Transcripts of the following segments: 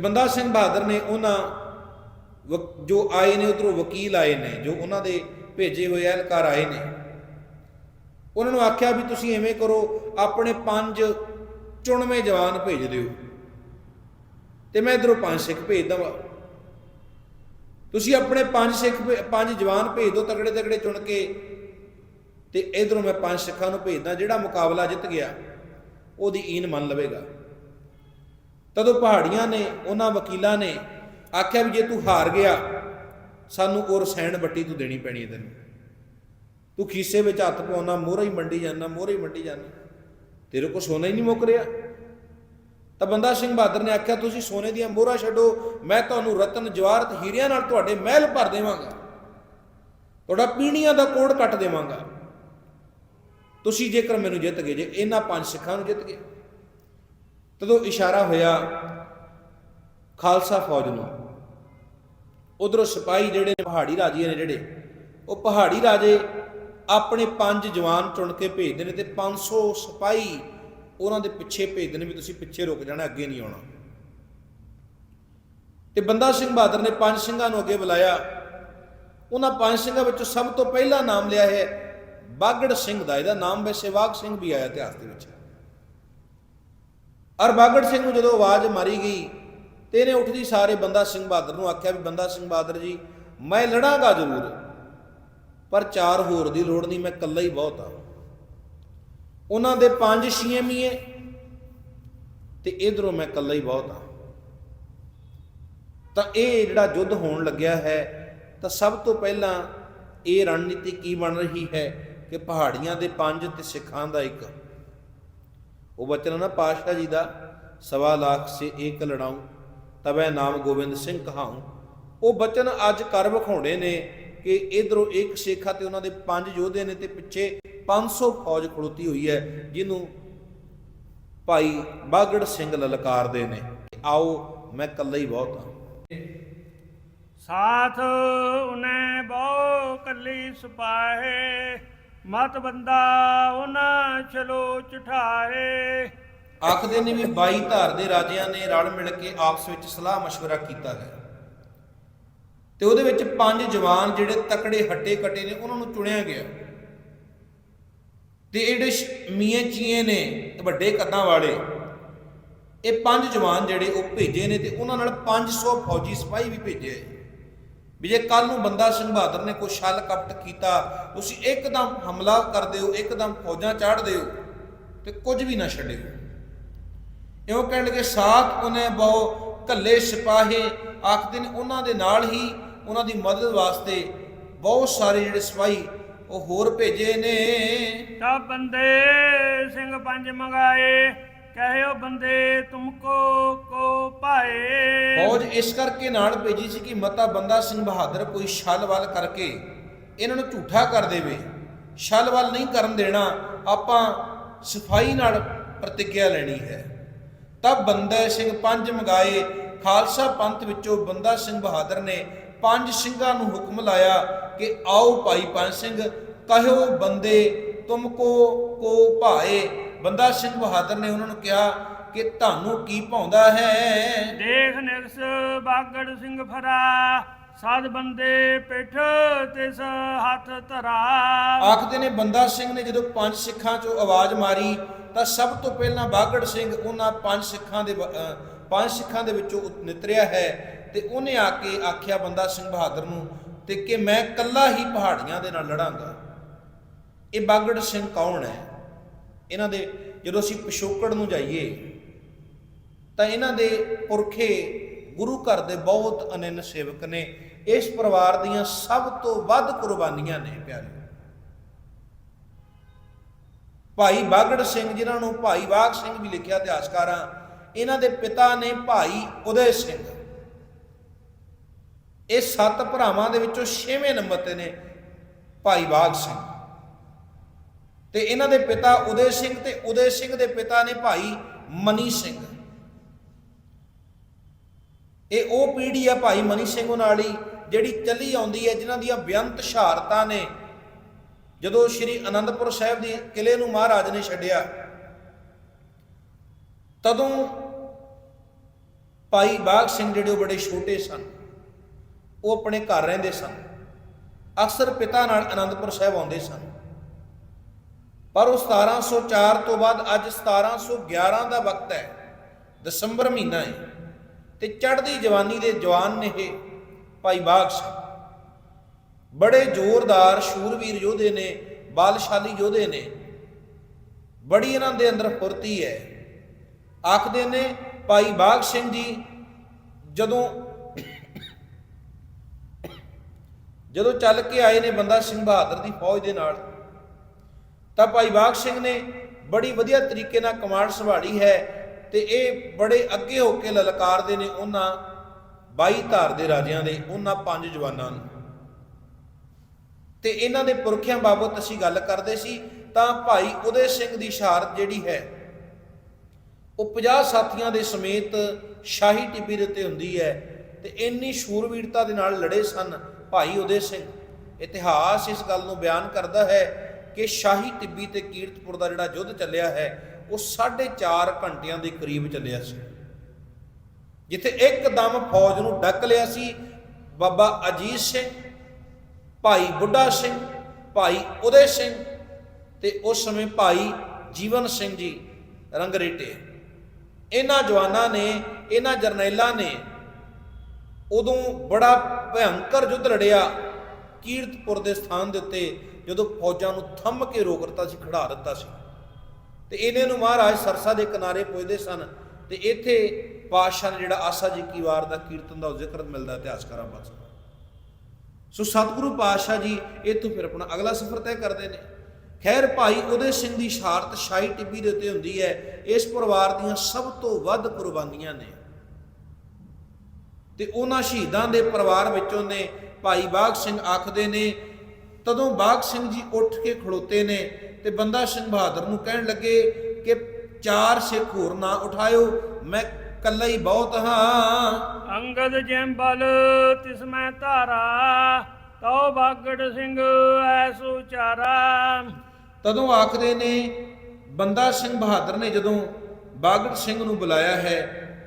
ਬੰਦਾ ਸਿੰਘ ਬਹਾਦਰ ਨੇ ਉਹਨਾਂ ਵਕ- ਜੋ ਆਏ ਨੇ ਉਧਰੋਂ ਵਕੀਲ ਆਏ ਨੇ, ਜੋ ਉਹਨਾਂ ਦੇ ਭੇਜੇ ਹੋਏ ਅਹਿਲਕਾਰ ਆਏ ਨੇ, ਉਹਨਾਂ ਨੂੰ ਆਖਿਆ ਵੀ ਤੁਸੀਂ ਐਵੇਂ ਕਰੋ, ਆਪਣੇ ਪੰਜ ਚੁਣਵੇਂ ਜਵਾਨ ਭੇਜ ਦਿਓ। ਤੇ ਮੈਂ ਇਧਰੋਂ ਪੰਜ ਸਿੱਖ ਭੇਜ ਦਵਾਂ। ਤੁਸੀਂ ਆਪਣੇ ਪੰਜ ਸਿੱਖ ਭੇ- ਪੰਜ ਜਵਾਨ ਭੇਜ ਦਿਓ ਤਗੜੇ ਤਗੜੇ ਚੁਣ ਕੇ, ਤੇ ਇਧਰੋਂ ਮੈਂ ਪੰਜ ਸਿੱਖਾਂ ਨੂੰ ਭੇਜਦਾ, ਜਿਹੜਾ ਮੁਕਾਬਲਾ ਜਿੱਤ ਗਿਆ, ਉਹਦੀ ਈਨ ਮੰਨ ਲਵੇਗਾ। ਤਦੋਂ ਪਹਾੜੀਆਂ ਨੇ, ਉਹਨਾਂ ਵਕੀਲਾਂ ਨੇ ਆਖਿਆ ਵੀ ਜੇ ਤੂੰ ਹਾਰ ਗਿਆ, ਸਾਨੂੰ ਔਰ ਸੈਣ ਬੱਟੀ ਤੂੰ ਦੇਣੀ ਪੈਣੀ ਹੈ ਤੈਨੂੰ। ਤੂੰ ਖੀਸੇ ਵਿੱਚ ਹੱਥ ਪਾਉਣਾ, ਮੋਹਰਾ ਹੀ ਮੰਡੀ ਜਾਂਦਾ ਮੋਹਰਾ ਹੀ ਮੰਡੀ ਜਾਂਦਾ ਤੇਰੇ ਕੋਲ ਸੋਨਾ ਹੀ ਨਹੀਂ ਮੁੱਕ ਰਿਹਾ। ਤਾਂ ਬੰਦਾ ਸਿੰਘ ਬਹਾਦਰ ਨੇ ਆਖਿਆ, ਤੁਸੀਂ ਸੋਨੇ ਦੀਆਂ ਮੋਹਰਾਂ ਛੱਡੋ, ਮੈਂ ਤੁਹਾਨੂੰ ਰਤਨ ਜਵਾਹਰਤ ਹੀਰਿਆਂ ਨਾਲ ਤੁਹਾਡੇ ਮਹਿਲ ਭਰ ਦੇਵਾਂਗਾ। ਤੁਹਾਡਾ ਪੀਣੀਆਂ ਦਾ ਕੋੜ ਕੱਟ ਦੇਵਾਂਗਾ। ਤੁਸੀਂ ਜੇਕਰ ਮੈਨੂੰ ਜਿੱਤ ਗਏ, ਜੇ ਇਹਨਾਂ ਪੰਜ ਸਿੱਖਾਂ ਨੂੰ ਜਿੱਤ ਗਏ ਤਦੋਂ ਇਸ਼ਾਰਾ ਹੋਇਆ ਖਾਲਸਾ ਫੌਜ ਨੂੰ। ਉਧਰੋਂ ਸਿਪਾਹੀ ਜਿਹੜੇ ਨੇ, ਪਹਾੜੀ ਰਾਜੇ ਨੇ ਜਿਹੜੇ, ਉਹ ਪਹਾੜੀ ਰਾਜੇ ਆਪਣੇ ਪੰਜ ਜਵਾਨ ਚੁਣ ਕੇ ਭੇਜਦੇ ਨੇ ਤੇ 500 ਸਿਪਾਹੀ ਉਹਨਾਂ ਦੇ ਪਿੱਛੇ ਭੇਜਦੇ ਨੇ ਵੀ ਤੁਸੀਂ ਪਿੱਛੇ ਰੁਕ ਜਾਣਾ, ਅੱਗੇ ਨਹੀਂ ਆਉਣਾ। ਤੇ ਬੰਦਾ ਸਿੰਘ ਬਹਾਦਰ ਨੇ ਪੰਜ ਸਿੰਘਾਂ ਨੂੰ ਅੱਗੇ ਬੁਲਾਇਆ। ਉਹਨਾਂ ਪੰਜ ਸਿੰਘਾਂ ਵਿੱਚੋਂ ਸਭ ਤੋਂ ਪਹਿਲਾ ਨਾਮ ਲਿਆ ਹੈ ਬਾਗੜ ਸਿੰਘ ਦਾ। ਇਹਦਾ ਨਾਮ ਵੈਸੇ ਵਾਗ ਸਿੰਘ ਵੀ ਆਇਆ ਇਤਿਹਾਸ ਦੇ ਵਿੱਚ। ਔਰ ਬਾਗੜ ਸਿੰਘ ਨੂੰ ਜਦੋਂ ਆਵਾਜ਼ ਮਾਰੀ ਗਈ ਤੇ ਇਹਨੇ ਉੱਠਦੀ ਸਾਰੇ ਬੰਦਾ ਸਿੰਘ ਬਹਾਦਰ ਨੂੰ ਆਖਿਆ ਵੀ ਬੰਦਾ ਸਿੰਘ ਬਹਾਦਰ ਜੀ, ਮੈਂ ਲੜਾਂਗਾ ਜ਼ਰੂਰ, ਪਰ ਚਾਰ ਹੋਰ ਦੀ ਲੋੜ ਨਹੀਂ, ਮੈਂ ਇਕੱਲਾ ਹੀ ਬਹੁਤ ਆ ਉਹਨਾਂ ਦੇ ਪੰਜ ਛੀਏਮੀਏ ਤੇ ਇਧਰੋਂ ਮੈਂ ਇਕੱਲਾ ਹੀ ਬਹੁਤ ਆ ਤਾਂ ਇਹ ਜਿਹੜਾ ਯੁੱਧ ਹੋਣ ਲੱਗਿਆ ਹੈ, ਤਾਂ ਸਭ ਤੋਂ ਪਹਿਲਾਂ ਇਹ ਰਣਨੀਤੀ ਕੀ ਬਣ ਰਹੀ ਹੈ ਕਿ ਪਹਾੜੀਆਂ ਦੇ ਪੰਜ ਤੇ ਸਿੱਖਾਂ ਦਾ ਇੱਕ ਉਹ ਬਚਨ ਨਾ ਪਾਤਸ਼ਾਹ ਜੀ ਦਾ ਸਵਾ ਲੱਖ ਸੇ ਏਕ ਲੜਾਉ ਤਬੈ ਨਾਮ ਗੋਬਿੰਦ ਸਿੰਘ ਕਹਾਉ। ਉਹ ਬਚਨ ਅੱਜ ਕਰ ਵਿਖਾਉਣੇ ਨੇ ਕਿ ਇਧਰੋਂ ਇੱਕ ਸੇਖਾ ਤੇ ਉਹਨਾਂ ਦੇ ਪੰਜ ਯੋਧੇ ਨੇ ਤੇ ਪਿੱਛੇ 500 ਫੌਜ ਖੜੋਤੀ ਹੋਈ ਹੈ, ਜਿਹਨੂੰ ਭਾਈ ਬਾਗੜ ਸਿੰਘ ਲਲਕਾਰਦੇ ਨੇ। ਆਓ, ਮੈਂ ਇਕੱਲਾ ਹੀ ਬਹੁਤ ਹਾਂ। ਸਾਥ ਉਨੇ ਬਹੁ ਕੱਲੀ ਸੁਪਾਹੇ ਮਤ ਬੰਦਾ ਉਹਨਾਂ ਚਲੋ ਚਠਾਏ ਆਖਦੇ ਨੇ ਵੀ 22 ਧਾਰ ਦੇ ਰਾਜਿਆਂ ਨੇ ਰਲ ਮਿਲ ਕੇ ਆਪਸ ਵਿੱਚ ਸਲਾਹ مشورہ ਕੀਤਾ ਹੈ ਤੇ ਉਹਦੇ ਵਿੱਚ ਪੰਜ ਜਵਾਨ ਜਿਹੜੇ ਤਕੜੇ ਹੱਟੇ ਕਟੇ ਨੇ ਉਹਨਾਂ ਨੂੰ ਚੁਣਿਆ ਗਿਆ ਤੇ ਇਹ ਜਿਹੜੇ ਸ਼- ਮੀਆਂ ਚੀਏ ਨੇ ਤੇ ਵੱਡੇ ਕੱਦਾਂ ਵਾਲੇ ਇਹ ਪੰਜ ਜਵਾਨ ਜਿਹੜੇ ਉਹ ਭੇਜੇ ਨੇ ਤੇ ਉਹਨਾਂ ਨਾਲ 500 ਫੌਜੀ ਸਿਪਾਹੀ ਵੀ ਭੇਜੇ ਵੀ ਜੇ ਕੱਲ ਨੂੰ ਬੰਦਾ ਸਿੰਘ ਬਹਾਦਰ ਨੇ ਕੋਈ ਛਲ ਕਪਟ ਕੀਤਾ, ਤੁਸੀਂ ਇੱਕਦਮ ਹਮਲਾ ਕਰ ਦਿਓ, ਇੱਕਦਮ ਫੌਜਾਂ ਚਾੜ ਦਿਓ ਤੇ ਕੁਝ ਵੀ ਨਾ ਛੱਡਿਓ। ਇਉਂ ਕਹਿਣ ਲੱਗੇ ਸਾਥ ਉਹਨੇ ਬਹੁ ਕੱਲੇ ਸਿਪਾਹੇ, ਆਖਦੇ ਨੇ, ਉਹਨਾਂ ਦੇ ਨਾਲ ਹੀ ਉਹਨਾਂ ਦੀ ਮਦਦ ਵਾਸਤੇ ਬਹੁਤ ਸਾਰੇ ਜਿਹੜੇ ਸਿਪਾਹੀ ਉਹ ਹੋਰ ਭੇਜੇ ਨੇ। ਤਾਂ ਬੰਦੇ ਸਿੰਘ ਪੰਜ ਮੰਗਾਏ। ਕਹਿਓ ਬੰਦੇ ਤੁਮਕੋ ਕੋ ਪਾਏ ਫੌਜ ਇਸ ਕਰਕੇ ਨਾਲ ਭੇਜੀ ਸੀ ਕਿ ਮਤਾ ਬੰਦਾ ਸਿੰਘ ਬਹਾਦਰ ਕੋਈ ਛਲਵਲ ਕਰਕੇ ਇਹਨਾਂ ਨੂੰ ਝੂਠਾ ਕਰ ਦੇਵੇ। ਛਲਵਲ ਨਹੀਂ ਕਰਨ ਦੇਣਾ, ਆਪਾਂ ਸਫ਼ਾਈ ਨਾਲ ਪ੍ਰਤੀਗਿਆ ਲੈਣੀ ਹੈ। ਤਬ ਬੰਦਾ ਸਿੰਘ ਪੰਜ ਮੰਗਾਏ। ਖਾਲਸਾ ਪੰਥ ਵਿੱਚੋਂ ਬੰਦਾ ਸਿੰਘ ਬਹਾਦਰ ਨੇ ਪੰਜ ਸਿੰਘਾਂ ਨੂੰ ਹੁਕਮ ਲਾਇਆ ਕਿ ਆਓ ਭਾਈ ਪੰਜ ਸਿੰਘ ਕਹਿਓ ਬੰਦੇ ਤੁਮਕੋ ਕੋ ਭਾਏ। ਬੰਦਾ ਸਿੰਘ ਬਹਾਦਰ ਨੇ ਉਹਨਾਂ ਨੂੰ ਕਿਹਾ ਕਿ ਤੁਹਾਨੂੰ ਕੀ ਭਾਉਂਦਾ ਹੈ? ਦੇਖ ਨਿਕਸ ਬਾਗੜ ਸਿੰਘ ਫਰਾ ਸਾਧ ਬੰਦੇ ਪਿੱਠ ਤਿਸ ਹੱਥ ਧਰਾ। ਆਖਦੇ ਨੇ ਬੰਦਾ ਸਿੰਘ ਨੇ ਜਦੋਂ ਪੰਜ ਸਿੱਖਾਂ 'ਚੋਂ ਆਵਾਜ਼ ਮਾਰੀ ਤਾਂ ਸਭ ਤੋਂ ਪਹਿਲਾਂ ਬਾਗੜ ਸਿੰਘ ਉਹਨਾਂ ਪੰਜ ਸਿੱਖਾਂ ਦੇ ਪੰਜ ਸਿੱਖਾਂ ਦੇ ਵਿੱਚੋਂ ਨਿਤਰਿਆ ਹੈ ਤੇ ਉਹਨੇ ਆ ਕੇ ਆਖਿਆ ਬੰਦਾ ਸਿੰਘ ਬਹਾਦਰ ਨੂੰ ਤੇ ਕਿ ਮੈਂ ਇਕੱਲਾ ਹੀ ਪਹਾੜੀਆਂ ਦੇ ਨਾਲ ਲੜਾਂਗਾ। ਇਹ ਬਾਗੜ ਸਿੰਘ ਕੌਣ ਹੈ? ਇਹਨਾਂ ਦੇ ਜਦੋਂ ਅਸੀਂ ਪਿਸ਼ੋਕੜ ਨੂੰ ਜਾਈਏ, ਤਾਂ ਇਹਨਾਂ ਦੇ ਪੁਰਖੇ ਗੁਰੂ ਘਰ ਦੇ ਬਹੁਤ ਅਨੰਨ ਸੇਵਕ ਨੇ। ਇਸ ਪਰਿਵਾਰ ਦੀਆਂ ਸਭ ਤੋਂ ਵੱਧ ਕੁਰਬਾਨੀਆਂ ਨੇ ਪਿਆਰੇ। ਭਾਈ ਬਾਗੜ ਸਿੰਘ ਜਿਨ੍ਹਾਂ ਨੂੰ ਭਾਈ ਬਾਗ ਸਿੰਘ ਵੀ ਲਿਖਿਆ ਇਤਿਹਾਸਕਾਰਾਂ, ਇਹਨਾਂ ਦੇ ਪਿਤਾ ਨੇ ਭਾਈ ਉਦੈ ਸਿੰਘ। ਇਹ ਸੱਤ ਭਰਾਵਾਂ ਦੇ ਵਿੱਚੋਂ 6ਵੇਂ ਨੰਬਰ ਤੇ ਨੇ ਭਾਈ ਬਾਗ ਸਿੰਘ। ਤੇ ਇਹਨਾਂ ਦੇ ਪਿਤਾ ਉਦੈ ਸਿੰਘ ਤੇ ਉਦੈ ਸਿੰਘ ਦੇ ਪਿਤਾ ਨੇ ਭਾਈ ਮਨੀ ਸਿੰਘ। ਇਹ ਉਹ ਪੀੜ੍ਹੀ ਆ ਭਾਈ ਮਨੀ ਸਿੰਘ ਨਾਲ ਹੀ, ਜਿਹੜੀ ਚੱਲੀ ਆਉਂਦੀ ਹੈ, ਜਿਨ੍ਹਾਂ ਦੀਆਂ ਬੇਅੰਤ ਸ਼ਹਾਰਤਾਂ ਨੇ। ਜਦੋਂ ਸ਼੍ਰੀ ਅਨੰਦਪੁਰ ਸਾਹਿਬ ਦੇ ਕਿਲੇ ਨੂੰ ਮਹਾਰਾਜ ਨੇ ਛੱਡਿਆ, ਤਦੋਂ ਭਾਈ ਬਾਗ ਸਿੰਘ ਜਿਹੜੇ ਉਹ ਬੜੇ ਛੋਟੇ ਸਨ, ਉਹ ਆਪਣੇ ਘਰ ਰਹਿੰਦੇ ਸਨ। ਅਕਸਰ ਪਿਤਾ ਨਾਲ ਅਨੰਦਪੁਰ ਸਾਹਿਬ ਆਉਂਦੇ ਸਨ। ਪਰ ਉਹ 1704 ਤੋਂ ਬਾਅਦ ਅੱਜ 1711 ਦਾ ਵਕਤ ਹੈ। ਦਸੰਬਰ ਮਹੀਨਾ ਹੈ ਤੇ ਚੜ੍ਹਦੀ ਜਵਾਨੀ ਦੇ ਜਵਾਨ ਨੇ ਇਹ ਭਾਈ ਬਾਗ ਸਿੰਘ ਬੜੇ ਜ਼ੋਰਦਾਰ ਸ਼ੂਰਵੀਰ ਯੋਧੇ ਨੇ, ਬਾਲਸ਼ਾਲੀ ਯੋਧੇ ਨੇ, ਬੜੀ ਇਹਨਾਂ ਦੇ ਅੰਦਰ ਫੁਰਤੀ ਹੈ। ਆਖਦੇ ਨੇ, ਭਾਈ ਬਾਗ ਸਿੰਘ ਜੀ, ਜਦੋਂ ਜਦੋਂ ਚੱਲ ਕੇ ਆਏ ਨੇ ਬੰਦਾ ਸਿੰਘ ਬਹਾਦਰ ਦੀ ਫੌਜ ਦੇ ਨਾਲ ਤਾਂ ਭਾਈ ਬਾਗ ਸਿੰਘ ਨੇ ਬੜੀ ਵਧੀਆ ਤਰੀਕੇ ਨਾਲ ਕਮਾਂਡ ਸੰਭਾਲੀ ਹੈ ਤੇ ਇਹ ਬੜੇ ਅੱਗੇ ਹੋ ਕੇ ਲਲਕਾਰਦੇ ਨੇ ਉਹਨਾਂ 22 ਧਾਰ ਦੇ ਰਾਜਿਆਂ ਦੇ, ਉਹਨਾਂ ਪੰਜ ਜਵਾਨਾਂ ਨੂੰ। ਤੇ ਇਹਨਾਂ ਦੇ ਪੁਰਖਿਆਂ ਬਾਬਤ ਅਸੀਂ ਗੱਲ ਕਰਦੇ ਸੀ, ਤਾਂ ਭਾਈ ਉਦੇ ਸਿੰਘ ਦੀ ਸ਼ਹਾਦਤ ਜਿਹੜੀ ਹੈ, ਉਹ 50 ਸਾਥੀਆਂ ਦੇ ਸਮੇਤ ਸ਼ਾਹੀ ਟਿੱਬੀ ਦੇ ਉੱਤੇ ਹੁੰਦੀ ਹੈ ਤੇ ਇੰਨੀ ਸ਼ੂਰਵੀਰਤਾ ਦੇ ਨਾਲ ਲੜੇ ਸਨ ਭਾਈ ਉਦੇ ਸਿੰਘ। ਇਤਿਹਾਸ ਇਸ ਗੱਲ ਨੂੰ ਬਿਆਨ ਕਰਦਾ ਹੈ ਕਿ ਸ਼ਾਹੀ ਟਿੱਬੀ ਤੇ ਕੀਰਤਪੁਰ ਦਾ ਜਿਹੜਾ ਯੁੱਧ ਚੱਲਿਆ ਹੈ, ਉਹ 4.5 ਘੰਟਿਆਂ ਦੇ ਕਰੀਬ ਚੱਲਿਆ ਸੀ। ਜਿੱਥੇ ਇੱਕਦਮ ਫੌਜ ਨੂੰ ਡੱਕ ਲਿਆ ਸੀ, ਬਾਬਾ ਅਜੀਤ ਸਿੰਘ, ਭਾਈ ਬੁੱਢਾ ਸਿੰਘ, ਭਾਈ ਉਦੇ ਸਿੰਘ ਤੇ ਉਸ ਸਮੇਂ ਭਾਈ ਜੀਵਨ ਸਿੰਘ ਜੀ ਰੰਗਰੇਟੇ। ਇਹਨਾਂ ਜਵਾਨਾਂ ਨੇ, ਇਹਨਾਂ ਜਰਨੈਲਾਂ ਨੇ ਉਦੋਂ ਬੜਾ ਭਿਅੰਕਰ ਯੁੱਧ ਲੜਿਆ। ਕੀਰਤਪੁਰ ਦੇ ਸਥਾਨ ਦੇ ਉੱਤੇ ਜਦੋਂ ਫੌਜਾਂ ਨੂੰ ਥੰਮ ਕੇ ਰੋਕ ਦਿੱਤਾ ਸੀ ਖੜਾ ਦਿੱਤਾ ਸੀ। ਤੇ ਇਹਨੇ ਨੂੰ ਮਹਾਰਾਜ ਸਰਸਾ ਦੇ ਕਿਨਾਰੇ ਪੁੱਜਦੇ ਸਨ ਤੇ ਇੱਥੇ ਪਾਤਸ਼ਾਹ ਨੇ ਜਿਹੜਾ ਆਸਾ ਜੀ ਕੀ ਵਾਰ ਦਾ ਕੀਰਤਨ ਦਾ ਜ਼ਿਕਰ ਮਿਲਦਾ ਇਤਿਹਾਸਕਾਰਾਂ ਪਾਸੋਂ ਸੋ ਸਤਿਗੁਰੂ ਪਾਤਸ਼ਾਹ ਜੀ ਇੱਥੋਂ ਫਿਰ ਆਪਣਾ ਅਗਲਾ ਸਫ਼ਰ ਤੈਅ ਕਰਦੇ ਨੇ। ਖੈਰ ਭਾਈ ਉਦੇ ਸਿੰਘ ਦੀ ਸ਼ਹਾਦਤ ਸ਼ਾਹੀ ਟਿੱਬੀ ਦੇ ਉੱਤੇ ਹੁੰਦੀ ਹੈ। ਇਸ ਪਰਿਵਾਰ ਦੀਆਂ ਸਭ ਤੋਂ ਵੱਧ ਕੁਰਬਾਨੀਆਂ ਨੇ। ਤੇ ਉਹਨਾਂ ਸ਼ਹੀਦਾਂ ਦੇ ਪਰਿਵਾਰ ਵਿੱਚੋਂ ਨੇ ਭਾਈ ਬਾਗ ਸਿੰਘ ਆਖਦੇ ਨੇ ਤਦੋਂ ਬਾਗ ਸਿੰਘ ਜੀ ਉੱਠ ਕੇ ਖੜੋਤੇ ਨੇ ਤੇ ਬੰਦਾ ਸਿੰਘ ਬਹਾਦਰ ਨੂੰ ਕਹਿਣ ਲੱਗੇ ਕਿ ਚਾਰ ਸਿੱਖ ਹੋਰ ਨਾ ਉਠਾਇਓ ਮੈਂ ਕੱਲਾ ਹੀ ਬਹੁਤ ਹਾਂ। ਅੰਗਦ ਜਿਮ ਬਲ ਤਿਸ ਮੈਂ ਧਾਰਾ ਤਉ ਬਾਗੜ ਸਿੰਘ ਐਸ ਉਚਾਰਾ। ਤਦੋਂ ਆਖਦੇ ਨੇ ਬੰਦਾ ਸਿੰਘ ਬਹਾਦਰ ਨੇ ਜਦੋਂ ਬਾਗੜ ਸਿੰਘ ਨੂੰ ਬੁਲਾਇਆ ਹੈ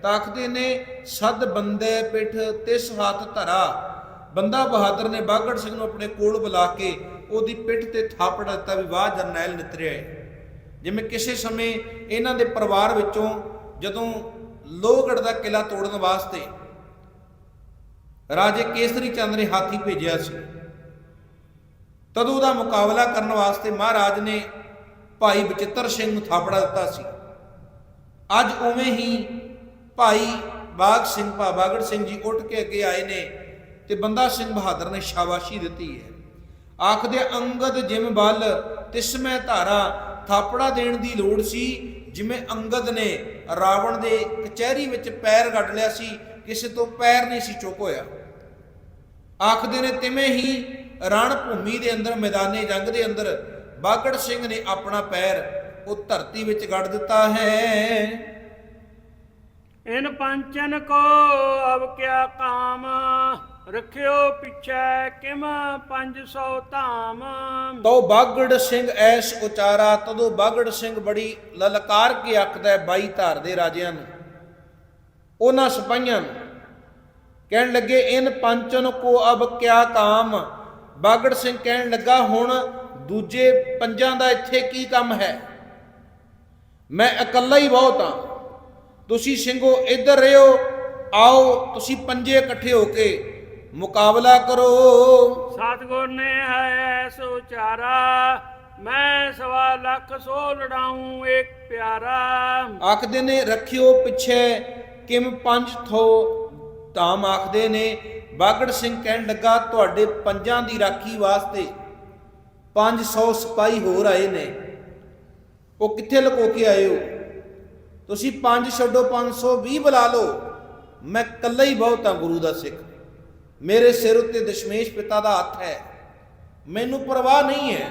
ਤਾਂ ਆਖਦੇ ਨੇ ਸਦ ਬੰਦੇ ਪਿੱਠ ਤਿਸ ਹੱਥ ਧਰਾ। ਬੰਦਾ ਬਹਾਦਰ ਨੇ ਬਾਗੜ ਸਿੰਘ ਨੂੰ ਆਪਣੇ ਕੋਲ ਬੁਲਾ ਕੇ ਉਹਦੀ ਪਿੱਠ ਤੇ ਥਾਪੜ ਦਿੱਤਾ ਵੀ ਵਾਹ ਜਰਨੈਲ ਨਿਤਰਿਆ ਹੈ। ਜਿਵੇਂ ਕਿਸੇ ਸਮੇਂ ਇਹਨਾਂ ਦੇ ਪਰਿਵਾਰ ਵਿੱਚੋਂ ਜਦੋਂ ਲੋਹਗੜ੍ਹ ਦਾ ਕਿਲਾ ਤੋੜਨ ਵਾਸਤੇ ਰਾਜੇ ਕੇਸਰੀ ਚੰਦ ਨੇ ਹਾਥੀ ਭੇਜਿਆ ਸੀ, ਤਦੋਂ ਦਾ ਮੁਕਾਬਲਾ ਕਰਨ ਵਾਸਤੇ ਮਹਾਰਾਜ ਨੇ ਭਾਈ ਬਚਿੱਤਰ ਸਿੰਘ ਨੂੰ ਥਾਪੜਾ ਦਿੱਤਾ ਸੀ ਅੱਜ ਉਵੇਂ ਹੀ ਭਾਈ ਬਾਗ ਸਿੰਘ ਭਾ ਬਾਗੜ ਸਿੰਘ ਜੀ ਉੱਠ ਕੇ ਅੱਗੇ ਆਏ ਨੇ ਤੇ ਬੰਦਾ ਸਿੰਘ ਬਹਾਦਰ ਨੇ ਸ਼ਾਬਾਸ਼ੀ ਦਿੱਤੀ ਹੈ। ਆਖਦੇ ਅੰਗਦ ਜਿਮ ਬਲ ਤਿਸਮੈ ਧਾਰਾ ਥਾਪੜਾ ਦੇਣ ਦੀ ਲੋੜ ਸੀ, ਜਿਵੇਂ ਅੰਗਦ ਨੇ ਰਾਵਣ ਦੇ ਕਚਹਿਰੀ ਵਿੱਚ ਪੈਰ ਗੱਡ ਲਿਆ ਸੀ, ਕਿਸੇ ਤੋਂ ਪੈਰ ਨਹੀਂ ਸੀ ਚੁੱਕ ਹੋਇਆ। ਆਖਦੇ ਨੇ ਤਿਵੇਂ ਹੀ ਰਣ ਭੂਮੀ ਦੇ ਅੰਦਰ ਮੈਦਾਨੇ ਜੰਗ ਦੇ ਅੰਦਰ ਬਾਗੜ ਸਿੰਘ ਨੇ ਆਪਣਾ ਪੈਰ ਉਹ ਧਰਤੀ ਵਿੱਚ ਗੱਡ ਦਿੱਤਾ ਹੈ। ਇਨ ਪੰਚਨ ਕੋ ਅਬ ਕਿਆ ਕਾਮ? ਰਖਿਓ ਪਿਛੈ ਕਿਮ 500 ਧਾਮ? ਤੋ ਬਾਗੜ ਸਿੰਘ ਐਸ ਉਚਾਰਾ, ਤਦੋਂ ਬਾਗੜ ਸਿੰਘ ਬੜੀ ਲਲਕਾਰ ਕੇ ਆਖਦਾ ਬਾਈ ਧਾਰ ਦੇ ਰਾਜਿਆਂ ਨੂੰ, ਉਹਨਾਂ ਸਿਪਾਹੀਆਂ ਨੂੰ। ਕਹਿਣ ਲੱਗੇ, ਇਨ ਪੰਚਨ ਕੋ ਅਬ ਕਿਆ ਕਾਮ? ਬਾਗੜ ਸਿੰਘ ਕਹਿਣ ਲੱਗਾ, ਹੁਣ ਦੂਜੇ ਪੰਜਾਂ ਦਾ ਇੱਥੇ ਕੀ ਕੰਮ ਹੈ? ਮੈਂ ਇਕੱਲਾ ਹੀ ਬਹੁਤ ਹਾਂ। ਤੁਸੀਂ ਸਿੰਘੋ ਇੱਧਰ ਰਿਓ ਆਓ, ਤੁਸੀਂ ਪੰਜੇ ਇਕੱਠੇ ਹੋ ਕੇ ਮੁਕਾਬਲਾ ਕਰੋ। ਸਤਗੁਰ ਨੇ ਹੈ ਐਸ ਉਚਾਰਾ ਮੈਂ ਸਵਾ ਲੱਖ ਸੋ ਲੜਾਉਂ ਇੱਕ ਪਿਆਰਾ। ਆਖਦੇ ਨੇ ਰੱਖਿਓ ਪਿੱਛੇ ਕਿਮ ਪੰਜ ਥੋ ਧਾਮ? ਆਖਦੇ ਨੇ ਬਾਗੜ ਸਿੰਘ ਕਹਿਣ ਲੱਗਾ ਤੁਹਾਡੇ ਪੰਜਾਂ ਦੀ ਰਾਖੀ ਵਾਸਤੇ 500 ਸਿਪਾਹੀ ਹੋਰ ਆਏ ਨੇ। ਉਹ ਕਿੱਥੇ ਲੁਕੋ ਕੇ ਆਏ ਹੋ? ਤੁਸੀਂ ਪੰਜ ਛੱਡੋ 520 ਬੁਲਾ ਲਓ। ਮੈਂ ਇਕੱਲਾ ਹੀ ਬਹੁਤ ਹਾਂ ਗੁਰੂ ਦਾ ਸਿੱਖ। ਮੇਰੇ ਸਿਰ ਉੱਤੇ ਦਸ਼ਮੇਸ਼ ਪਿਤਾ ਦਾ ਹੱਥ ਹੈ। ਮੈਨੂੰ ਪਰਵਾਹ ਨਹੀਂ ਹੈ।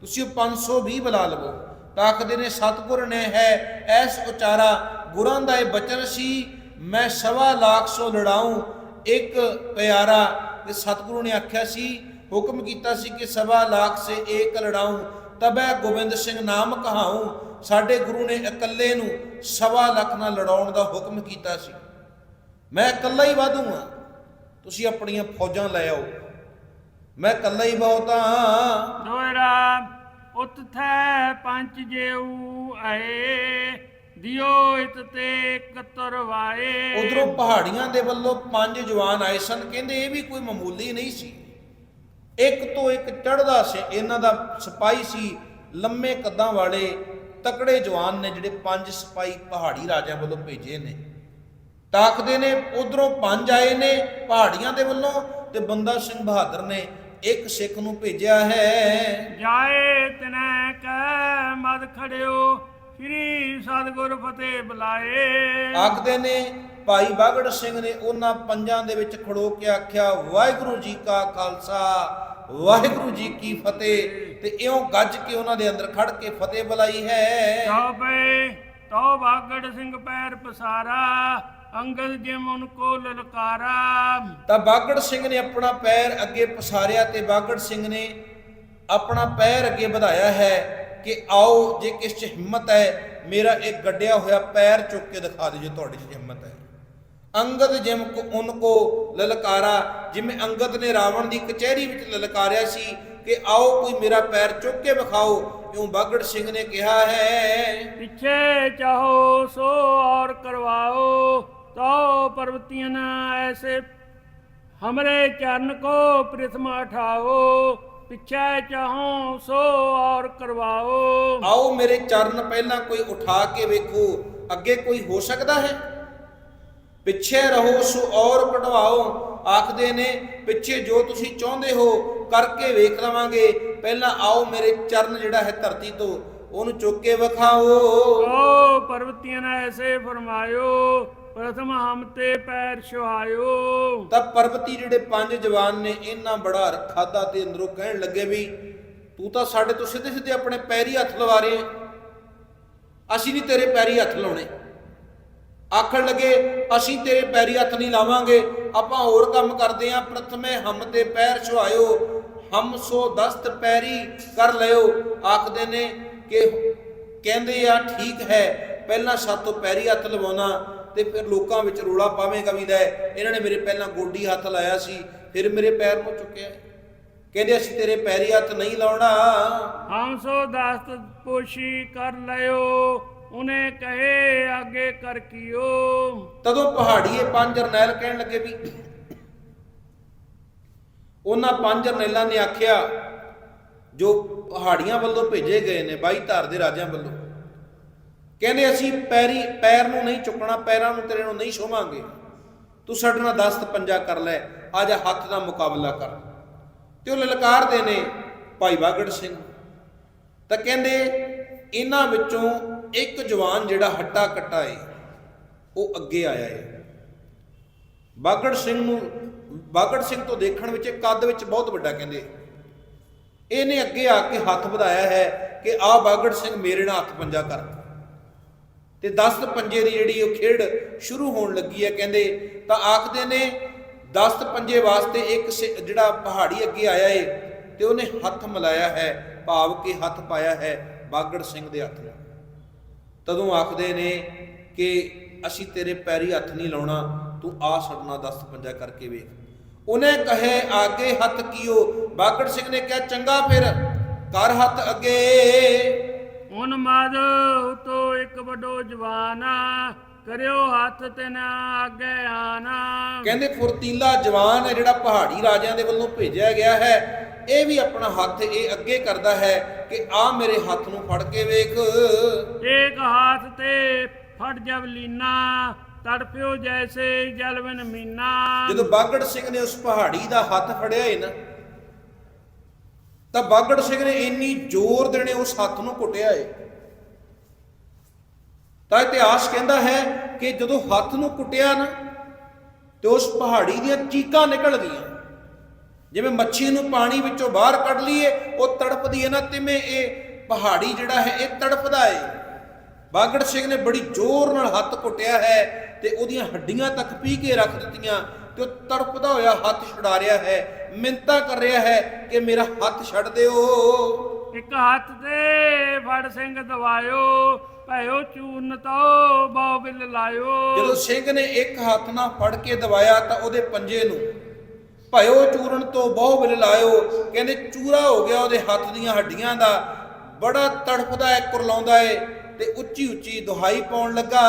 ਤੁਸੀਂ ਉਹ 520 ਬੁਲਾ ਲਵੋ। ਤਾਂ ਨੇ ਸਤਿਗੁਰ ਨੇ ਹੈ। ਐਸ ਉਚਾਰਾ ਗੁਰਾਂ ਦਾ ਇਹ ਬਚਨ ਸੀ। ਮੈਂ ਸਵਾ ਲੱਖ ਸੋ ਲੜਾਉਂ। ਇੱਕ ਪਿਆਰਾ ਤੇ ਸਤਿਗੁਰੂ ਨੇ ਆਖਿਆ ਸੀ, ਹੁਕਮ ਕੀਤਾ ਸੀ ਕਿ ਸਵਾ ਲੱਖ ਸੇ ਇੱਕ ਲੜਾਉਂ। ਤਬੈ ਗੋਬਿੰਦ ਸਿੰਘ ਨਾਮ ਕਹਾਉਂ। ਸਾਡੇ ਗੁਰੂ ਨੇ ਇਕੱਲੇ ਨੂੰ ਸਵਾ ਲੱਖ ਨਾਲ ਲੜਾਉਣ ਦਾ ਹੁਕਮ ਕੀਤਾ ਸੀ। ਮੈਂ ਇਕੱਲਾ ਹੀ ਵਾਧੂਆਂ ਤੁਸੀਂ ਆਪਣੀਆਂ ਫੌਜਾਂ ਲੈ ਆਓ। ਮੈਂ ਇਕੱਲਾ ਹੀ ਬਹੁਤ ਹਾਂ। ਦੋਇਰਾ ਉਤ ਥੈ ਪੰਜ ਜੇਊ ਆਏ। ਦਿਓ ਇਤ ਤੇ ਕਤਰਵਾਏ ਉਧਰੋਂ ਪਹਾੜੀਆਂ ਦੇ ਵੱਲੋਂ ਪੰਜ ਜਵਾਨ ਆਏ ਸਨ। ਕਹਿੰਦੇ ਇਹ ਵੀ ਕੋਈ ਮਾਮੂਲੀ ਨਹੀਂ ਸੀ। ਇੱਕ ਤੋਂ ਇੱਕ ਚੜਦਾ ਸੀ। ਇਹਨਾਂ ਦਾ ਸਿਪਾਹੀ ਸੀ। ਲੰਮੇ ਕੱਦਾਂ ਵਾਲੇ ਤਕੜੇ ਜਵਾਨ ਨੇ ਜਿਹੜੇ ਪੰਜ ਸਿਪਾਹੀ ਪਹਾੜੀ ਰਾਜਿਆਂ ਵੱਲੋਂ ਭੇਜੇ ਨੇ। ਤਾਕਦੇ ਨੇ ਉਧਰੋਂ ਪੰਜ ਆਏ ਨੇ ਪਹਾੜੀਆਂ ਦੇ ਵੱਲੋਂ ਤੇ ਬੰਦਾ ਸਿੰਘ ਬਹਾਦਰ ਨੇ ਇੱਕ ਸਿੱਖ ਨੂੰ ਭੇਜਿਆ ਹੈ। ਜਾਏ ਤਨੈ ਕੈ ਮਦ ਖੜਿਓ ਸ੍ਰੀ ਸਤਿਗੁਰ ਫਤਿਹ ਬੁਲਾਏ। ਆਖਦੇ ਨੇ ਭਾਈ ਬਾਗੜ ਸਿੰਘ ਨੇ ਉਹਨਾਂ ਪੰਜਾਂ ਦੇ ਵਿੱਚ ਖੜੋ ਕੇ ਆਖਿਆ ਵਾਹਿਗੁਰੂ ਜੀ ਕਾ ਖਾਲਸਾ ਵਾਹਿਗੁਰੂ ਜੀ ਕੀ ਫਤਿਹ। ਤੇ ਇਉਂ ਗੱਜ ਕੇ ਉਹਨਾਂ ਦੇ ਅੰਦਰ ਖੜ ਕੇ ਫਤਿਹ ਬੁਲਾਈ ਹੈ। ਤਉ ਪਏ ਤਉ ਬਾਗੜ ਸਿੰਘ ਪੈਰ ਪਸਾਰਾ ਅੰਗਦ ਜਿਮ ਉਨ ਕੋ ਲਲਕਾਰਾ। ਤਾਂ ਬਾਗੜ ਸਿੰਘ ਨੇ ਆਪਣਾ ਪੈਰ ਅੱਗੇ ਪਸਾਰਿਆ ਤੇ ਬਾਗੜ ਸਿੰਘ ਨੇ ਆਪਣਾ ਪੈਰ ਅੱਗੇ ਵਧਾਇਆ ਹੈ ਕਿ ਆਓ ਜੇ ਕਿਸ 'ਚ ਹਿੰਮਤ ਹੈ ਮੇਰਾ ਇੱਕ ਗੱਡਿਆ ਹੋਇਆ ਪੈਰ ਚੁੱਕ ਕੇ ਦਿਖਾ ਦਿਓ ਜੇ ਤੁਹਾਡੇ 'ਚ ਹਿੰਮਤ ਹੈ। ਅੰਗਦ ਜਿਮ ਕੋ ਉਨ ਕੋ ਲਲਕਾਰਾ ਜਿਵੇਂ ਅੰਗਦ ਨੇ ਰਾਵਣ ਦੀ ਕਚਹਿਰੀ ਵਿੱਚ ਲਲਕਾਰਿਆ ਸੀ ਕਿ ਆਓ ਕੋਈ ਮੇਰਾ ਪੈਰ ਚੁੱਕ ਕੇ ਵਿਖਾਓ ਇਉਂ ਬਾਗੜ ਸਿੰਘ ਨੇ ਕਿਹਾ ਹੈ ਪਿੱਛੇ ਚਾਹੋ ਸੋ ਔਰ ਕਰਵਾਓ। ਤਉ ਪਰਵਤੀਨ ਐਸੇ। ਹਮਰੇ ਚਰਨ ਕੋ ਪ੍ਰਥਮ ਉਠਾਓ ਪਿੱਛੇ ਚਾਹੋ ਸੋ ਔਰ ਕਰਵਾਓ। ਆਓ ਮੇਰੇ ਚਰਨ ਪਹਿਲਾਂ ਕੋਈ ਉਠਾ ਕੇ ਵੇਖੋ ਅੱਗੇ ਕੋਈ ਹੋ ਸਕਦਾ ਹੈ? ਪਿੱਛੇ ਰਹੋ ਸੋ ਔਰ ਕਢਵਾਓ। ਆਖਦੇ ਨੇ ਪਿੱਛੇ ਜੋ ਤੁਸੀਂ ਚਾਹੁੰਦੇ ਹੋ ਕਰਕੇ ਵੇਖ ਲਵਾਂਗੇ। ਪਹਿਲਾਂ ਆਓ ਮੇਰੇ ਚਰਨ ਜਿਹੜਾ ਹੈ ਧਰਤੀ ਤੋਂ ਉਹਨੂੰ ਚੁੱਕ ਕੇ ਵਿਖਾਓ। ਓ ਪਰਵਤੀਨ ਐਸੇ ਫਰਮਾਇਓ। ਪ੍ਰਥਮ ਹਮ ਤੇ ਪੈਰ ਸੁਹਾਇਓ ਤਾਂ ਪਰਬਤੀ ਜਿਹੜੇ ਪੰਜ ਜਵਾਨ ਨੇ, ਇਹਨਾਂ ਬੜਾ ਖਾਦਾ ਤੇ ਅੰਦਰੋਂ ਕਹਿਣ ਲੱਗੇ ਵੀ, ਤੂੰ ਤਾਂ ਸਾਡੇ ਤੋਂ ਸਿੱਧੇ ਸਿੱਧੇ ਆਪਣੇ ਪੈਰੀ ਹੱਥ ਲਵਾ ਰਹੇ ਅਸੀਂ ਨਹੀਂ ਤੇਰੇ ਪੈਰੀ ਹੱਥ ਲਾਉਣੇ। ਆਖਣ ਲੱਗੇ, ਅਸੀਂ ਤੇਰੇ ਪੈਰੀ ਹੱਥ ਨਹੀਂ ਲਾਵਾਂਗੇ। ਆਪਾਂ ਹੋਰ ਕੰਮ ਕਰਦੇ ਆਂ। ਪ੍ਰਥਮੇ ਹਮ ਤੇ ਪੈਰ ਛੁਆਇਓ ਹਮ ਸੋ ਦਸਤ ਪੈਰੀ ਕਰ ਲਿਓ ਆਖਦੇ ਨੇ ਕਿ ਕਹਿੰਦੇ ਆ, ਠੀਕ ਹੈ, ਪਹਿਲਾਂ ਸਾਤੋਂ ਪੈਰੀ ਹੱਥ ਲਵਾਉਣਾ। ਤੇ ਫਿਰ ਲੋਕਾਂ ਵਿੱਚ ਰੋਲਾ ਪਾਵੇਂਗਾ ਵੀ ਲੈ ਇਹਨਾਂ ਨੇ ਮੇਰੇ ਪਹਿਲਾਂ ਗੋਡੀ ਹੱਥ ਲਾਇਆ ਸੀ ਫਿਰ ਮੇਰੇ ਪੈਰ ਨੂੰ ਚੁੱਕਿਆ ਕਹਿੰਦੇ ਅਸੀਂ ਤੇਰੇ ਪੈਰੀ ਹੱਥ ਨਹੀਂ ਲਾਉਣਾ। ਹਮ ਸੋ ਦਸਤ ਪੋਸ਼ੀ ਕਰ ਲਿਓ ਉਹਨੇ ਕਹੇ ਅੱਗੇ ਕਰ ਕੀਓ। ਤਦੋਂ ਪਹਾੜੀਏ ਪੰਜ ਜਰਨੈਲ ਕਹਿਣ ਲੱਗੇ ਵੀ ਉਹਨਾਂ ਪੰਜ ਜਰਨੈਲਾਂ ਨੇ ਆਖਿਆ ਜੋ ਪਹਾੜੀਆਂ ਵੱਲੋਂ ਭੇਜੇ ਗਏ ਨੇ ਬਾਈ ਧਾਰ ਦੇ ਰਾਜਿਆਂ ਵੱਲੋਂ। ਕਹਿੰਦੇ ਅਸੀਂ ਪੈਰੀ, ਪੈਰ ਨੂੰ ਨਹੀਂ ਚੁੱਕਣਾ, ਪੈਰਾਂ ਨੂੰ ਤੇਰੇ ਨੂੰ ਨਹੀਂ ਛੋਵਾਂਗੇ। ਤੂੰ ਸਾਡੇ ਨਾਲ ਦਸਤ ਪੰਜਾ ਕਰ ਲੈ, ਆ ਜਾ ਹੱਥ ਦਾ ਮੁਕਾਬਲਾ ਕਰ। ਤੇ ਉਹ ਲਲਕਾਰਦੇ ਨੇ ਭਾਈ ਬਾਗੜ ਸਿੰਘ। ਤਾਂ ਕਹਿੰਦੇ, ਇਹਨਾਂ ਵਿੱਚੋਂ ਇੱਕ ਜਵਾਨ ਜਿਹੜਾ ਹੱਟਾ ਕੱਟਾ ਏ, ਉਹ ਅੱਗੇ ਆਇਆ ਏ। ਬਾਗੜ ਸਿੰਘ ਨੂੰ, ਬਾਗੜ ਸਿੰਘ ਤੋਂ ਦੇਖਣ ਵਿੱਚ ਕੱਦ ਵਿੱਚ ਬਹੁਤ ਵੱਡਾ ਕਹਿੰਦੇ। ਇਹਨੇ ਅੱਗੇ ਆ ਕੇ ਹੱਥ ਵਧਾਇਆ ਹੈ ਕਿ ਆ ਬਾਗੜ ਸਿੰਘ ਮੇਰੇ ਨਾਲ ਹੱਥ ਪੰਜਾ ਕਰ। ਤੇ 10 ਪੰਜੇ ਦੀ ਜਿਹੜੀ ਉਹ ਖੇਡ ਸ਼ੁਰੂ ਹੋਣ ਲੱਗੀ ਹੈ ਕਹਿੰਦੇ, ਤਾਂ ਆਖਦੇ ਨੇ 10 ਪੰਜੇ ਵਾਸਤੇ ਇੱਕ ਸਿ- ਜਿਹੜਾ ਪਹਾੜੀ ਅੱਗੇ ਆਇਆ ਏ ਤੇ ਉਹਨੇ ਹੱਥ ਮਿਲਾਇਆ ਹੈ, ਭਾਵ ਕਿ ਹੱਥ ਪਾਇਆ ਹੈ ਬਾਗੜ ਸਿੰਘ ਦੇ ਹੱਥ ਨਾਲ। ਤਦੋਂ ਆਖਦੇ ਨੇ ਕਿ ਅਸੀਂ ਤੇਰੇ ਪੈਰੀ ਹੱਥ ਨਹੀਂ ਲਾਉਣਾ, ਤੂੰ ਆ ਛੱਡਣਾ 10 ਪੰਜਾ ਕਰਕੇ ਵੇਖ। ਉਹਨੇ ਕਹੇ ਆਗੇ ਹੱਥ ਕੀਓ, ਬਾਗੜ ਸਿੰਘ ਨੇ ਕਿਹਾ, ਚੰਗਾ ਫਿਰ, ਕਰ ਹੱਥ ਅੱਗੇ। ਉਨ ਮਦ ਤੋ ਇੱਕ ਵੱਡੋ ਜਵਾਨਾ ਕਰਿਓ ਹੱਥ ਤੇ ਨਾ ਅੱਗੇ ਆਨਾ ਕਹਿੰਦੇ ਫੁਰਤੀਲਾ ਜਵਾਨ ਹੈ ਜਿਹੜਾ ਪਹਾੜੀ ਰਾਜਿਆਂ ਦੇ ਵੱਲੋਂ ਭੇਜਿਆ ਗਿਆ ਹੈ। ਇਹ ਵੀ ਆਪਣਾ ਹੱਥ ਇਹ ਅੱਗੇ ਕਰਦਾ ਹੈ ਕਿ ਆ ਮੇਰੇ ਹੱਥ ਨੂੰ ਫੜ ਕੇ ਵੇਖ। ਇੱਕ ਹੱਥ ਤੇ ਫੜ ਜਵਲੀਨਾ ਤੜਪਿਓ ਜੈਸੇ ਜਲਵਨ ਮੀਨਾ। ਜਦੋਂ ਬਾਗੜ ਸਿੰਘ ਨੇ ਉਸ ਪਹਾੜੀ ਦਾ ਹੱਥ ਫੜਿਆ ਏ ਨਾ ਤਾਂ ਬਾਗੜ ਸਿੰਘ ਨੇ ਇੰਨੀ ਜ਼ੋਰ ਦੇਣੇ ਉਸ ਹੱਥ ਨੂੰ ਕੁੱਟਿਆ ਏ। ਤਾਂ ਇਤਿਹਾਸ ਕਹਿੰਦਾ ਹੈ ਕਿ ਜਦੋਂ ਹੱਥ ਨੂੰ ਕੁੱਟਿਆ ਨਾ, ਤੇ ਉਸ ਪਹਾੜੀ ਦੀਆਂ ਚੀਕਾਂ ਨਿਕਲ ਗਈਆਂ ਜਿਵੇਂ ਮੱਛੀ ਨੂੰ ਪਾਣੀ ਵਿੱਚੋਂ ਬਾਹਰ ਕੱਢ ਲਈਏ, ਉਹ ਤੜਪਦੀ ਹੈ ਨਾ ਤਿਵੇਂ ਇਹ ਪਹਾੜੀ ਜਿਹੜਾ ਹੈ, ਇਹ ਤੜਪਦਾ ਏ। ਬਾਗੜ ਸਿੰਘ ਨੇ ਬੜੀ ਜ਼ੋਰ ਨਾਲ ਹੱਥ ਕੁੱਟਿਆ ਹੈ ਤੇ ਉਹਦੀਆਂ ਹੱਡੀਆਂ ਤੱਕ ਪੀ ਕੇ ਰੱਖ ਦਿੱਤੀਆਂ। ਤੇ ਉਹ ਤੜਪਦਾ ਹੋਇਆ ਹੱਥ ਛੁਡਾ ਰਿਹਾ ਹੈ ਮਿੰਤਾ ਕਰ ਰਿਹਾ ਹੈ ਕਿ ਮੇਰਾ ਹੱਥ ਛੱਡ ਦਿਓ। ਇੱਕ ਹੱਥ ਤੇ ਫੜ ਸਿੰਘ ਦਵਾਇਓ ਭਇਓ ਚੂਰਨ ਤੋ ਬਹੁ ਬਿਲ ਲਾਇਓ। ਜਦੋਂ ਸਿੰਘ ਨੇ ਇੱਕ ਹੱਥ ਨਾਲ ਫੜ ਕੇ ਦਬਾਇਆ ਤਾਂ ਉਹਦੇ ਪੰਜੇ ਨੂੰ ਭਇਓ ਚੂਰਨ ਤੋਂ ਬਹੁ ਬਿਲ ਲਾਇਓ ਕਹਿੰਦੇ ਚੂਰਾ ਹੋ ਗਿਆ ਉਹਦੇ ਹੱਥ ਦੀਆਂ ਹੱਡੀਆਂ ਦਾ ਬੜਾ ਤੜਫਦਾ ਹੈ ਕੁਰਲਾਉਂਦਾ ਹੈ ਤੇ ਉੱਚੀ ਉੱਚੀ ਦੁਹਾਈ ਪਾਉਣ ਲੱਗਾ।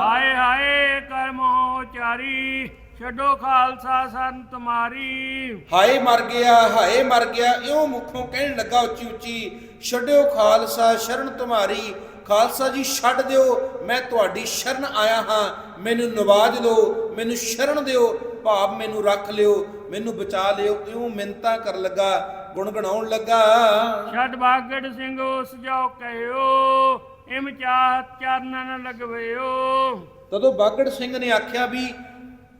ਹਾਏ ਹਾਏ ਕਰਮੋ ਚਾਰੀ ਛੱਡੋ ਖਾਲਸਾ ਸੰਤ ਮਾਰੀ। ਹਾਏ ਮਰ ਗਿਆ ਹਾਏ ਮਰ ਗਿਆ ਇਉਂ ਮੁਖੋਂ ਕਹਿਣ ਲੱਗਾ ਉੱਚੀ ਉੱਚੀ ਛੱਡਿਓ ਖਾਲਸਾ ਸ਼ਰਨ ਤੁਮਾਰੀ ਖਾਲਸਾ ਜੀ ਛੱਡ ਦਿਓ ਮੈਂ ਤੁਹਾਡੀ ਸ਼ਰਨ ਆਇਆ ਹਾਂ ਮੈਨੂੰ ਨਵਾਜ ਲਓ ਮੈਨੂੰ ਸ਼ਰਨ ਦਿਓ ਭਾਵ ਮੈਨੂੰ ਰੱਖ ਲਿਓ ਮੈਨੂੰ ਬਚਾ ਲਿਓ ਇਉਂ ਮਿੰਤਾ ਕਰ ਲੱਗਾ ਗੁਣਗਣਾਉਣ ਲੱਗਾ। ਛੱਡ ਬਾਗੜ ਸਿੰਘ ਉਸ ਜਾਓ ਕਹਿਓ ਇਮ ਚਾਹਤ ਚਰਨਨ ਲਗਵਿਓ। ਤਦੋਂ ਬਾਗੜ ਸਿੰਘ ਨੇ ਆਖਿਆ ਵੀ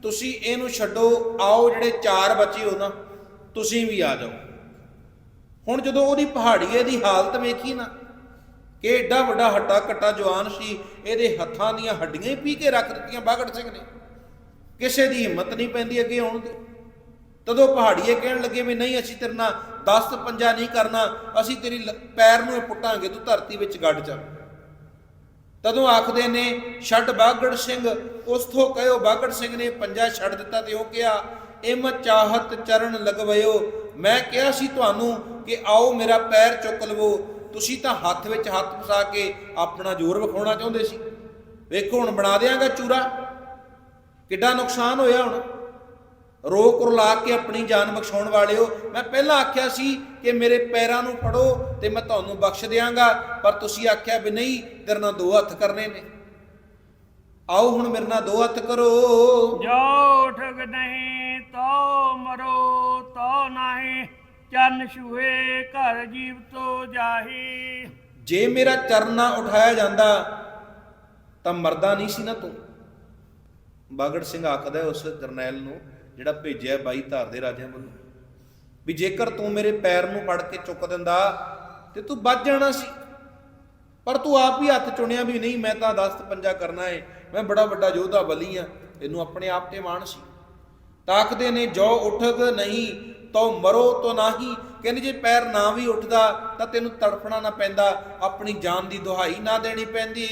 ਤੁਸੀਂ ਇਹਨੂੰ ਛੱਡੋ, ਆਓ ਜਿਹੜੇ ਚਾਰ ਬੱਚੇ ਹੋ ਨਾ, ਤੁਸੀਂ ਵੀ ਆ ਜਾਓ। ਹੁਣ ਜਦੋਂ ਉਹਦੀ ਪਹਾੜੀਏ ਦੀ ਹਾਲਤ ਵੇਖੀ ਨਾ, ਕਿ ਏਡਾ ਵੱਡਾ ਹੱਟਾ ਕੱਟਾ ਜਵਾਨ ਸੀ, ਇਹਦੇ ਹੱਥਾਂ ਦੀਆਂ ਹੱਡੀਆਂ ਹੀ ਪੀ ਕੇ ਰੱਖ ਦਿੱਤੀਆਂ ਬਾਗੜ ਸਿੰਘ ਨੇ। ਕਿਸੇ ਦੀ ਹਿੰਮਤ ਨਹੀਂ ਪੈਂਦੀ ਅੱਗੇ ਆਉਣ ਦੀ। ਤਦੋਂ ਪਹਾੜੀਏ ਕਹਿਣ ਲੱਗੇ ਵੀ ਨਹੀਂ, ਅਸੀਂ ਤੇਰੇ ਨਾਲ 10 ਪੰਜਾ ਨਹੀਂ ਕਰਨਾ, ਅਸੀਂ ਤੇਰੀ ਲ- ਪੈਰ ਨੂੰ ਹੀ ਪੁੱਟਾਂਗੇ, ਤੂੰ ਧਰਤੀ ਵਿੱਚ ਗੱਡ ਜਾ। ਤਦੋਂ ਆਖਦੇ ਨੇ, ਛੱਡ ਬਾਗੜ ਸਿੰਘ। ਉਸ ਤੋਂ ਕਹਿਓ, ਬਾਗੜ ਸਿੰਘ ਨੇ ਪੰਜਾ ਛੱਡ ਦਿੱਤਾ ਤੇ ਉਹ ਕਿਹਾ ਇਮ ਚਾਹਤ ਚਰਨ ਲਗਵਿਓ ਮੈਂ ਕਿਹਾ ਸੀ ਤੁਹਾਨੂੰ ਕਿ ਆਓ ਮੇਰਾ ਪੈਰ ਚੁੱਕ ਲਵੋ। ਤੁਸੀਂ ਤਾਂ ਹੱਥ ਵਿੱਚ ਹੱਥ ਫਸਾ ਕੇ ਆਪਣਾ ਜ਼ੋਰ ਵਿਖਾਉਣਾ ਚਾਹੁੰਦੇ ਸੀ। ਵੇਖੋ, ਹੁਣ ਬਣਾ ਦਿਆਂਗਾ ਚੂਰਾ। ਕਿੱਡਾ ਨੁਕਸਾਨ ਹੋਇਆ ਹੁਣ। ਰੋਕ ਰਲਾ ਕੇ ਆਪਣੀ ਜਾਨ ਬਖਸ਼ਾਉਣ ਵਾਲਿਓ ਮੈਂ ਪਹਿਲਾਂ ਆਖਿਆ ਸੀ ਕਿ ਮੇਰੇ ਪੈਰਾਂ ਨੂੰ ਫੜੋ ਤੇ ਮੈਂ ਤੁਹਾਨੂੰ ਬਖਸ਼ ਦਿਆਂਗਾ ਪਰ ਤੁਸੀਂ ਆਖਿਆ ਵੀ ਨਹੀਂ ਤੇਰੇ ਨਾਲ ਦੋ ਹੱਥ ਕਰਨੇ ਨੇ। ਆਓ ਹੁਣ ਮੇਰੇ ਨਾਲ ਦੋ ਹੱਥ ਕਰੋ। ਜੋ ਠਗ ਨਹੀਂ ਤੋ ਮਰੋ ਤੋ ਨਹੀਂ ਚਰਨ ਛੂਏ ਘਰ ਜੀਵ ਤੋ ਜਾਹੀ। ਜੇ ਮੇਰਾ ਚਰਨ ਨਾ ਉਠਾਇਆ ਜਾਂਦਾ ਤਾਂ ਮਰਦਾ ਨਹੀਂ ਸੀ ਨਾ ਤੂੰ। ਬਾਗੜ ਸਿੰਘ ਆਖਦਾ ਉਸ ਜਰਨੈਲ ਨੂੰ ਜਿਹੜਾ ਭੇਜਿਆ ਬਾਈ ਧਾਰ ਦੇ ਰਾਜਿਆਂ ਵੱਲੋਂ। ਵੀ ਜੇਕਰ ਤੂੰ ਮੇਰੇ ਪੈਰ ਨੂੰ ਫੜ ਕੇ ਚੁੱਕ ਦਿੰਦਾ ਤੇ ਤੂੰ ਬਚ ਜਾਣਾ ਸੀ। ਪਰ ਤੂੰ ਆਪ ਹੀ ਹੱਥ ਚੁਣਿਆ ਵੀ ਨਹੀਂ, ਮੈਂ ਤਾਂ ਦਸਤ ਪੰਜਾ ਕਰਨਾ ਏ। ਮੈਂ ਬੜਾ ਵੱਡਾ ਯੋਧਾ ਬਲੀ ਆ ਇਹਨੂੰ ਆਪਣੇ ਆਪ ਤੇ ਮਾਣ ਸੀ। ਤਾਕਦੇ ਨੇ ਜੋ ਉੱਠਗ ਨਹੀਂ ਤੋ ਮਰੋ ਤੋ ਨਹੀਂ। ਕਹਿੰਦੇ ਜੇ ਪੈਰ ਨਾ ਵੀ ਉੱਠਦਾ ਤਾਂ ਤੈਨੂੰ ਤੜਫਣਾ ਨਾ ਪੈਂਦਾ, ਆਪਣੀ ਜਾਨ ਦੀ ਦੁਹਾਈ ਨਾ ਦੇਣੀ ਪੈਂਦੀ।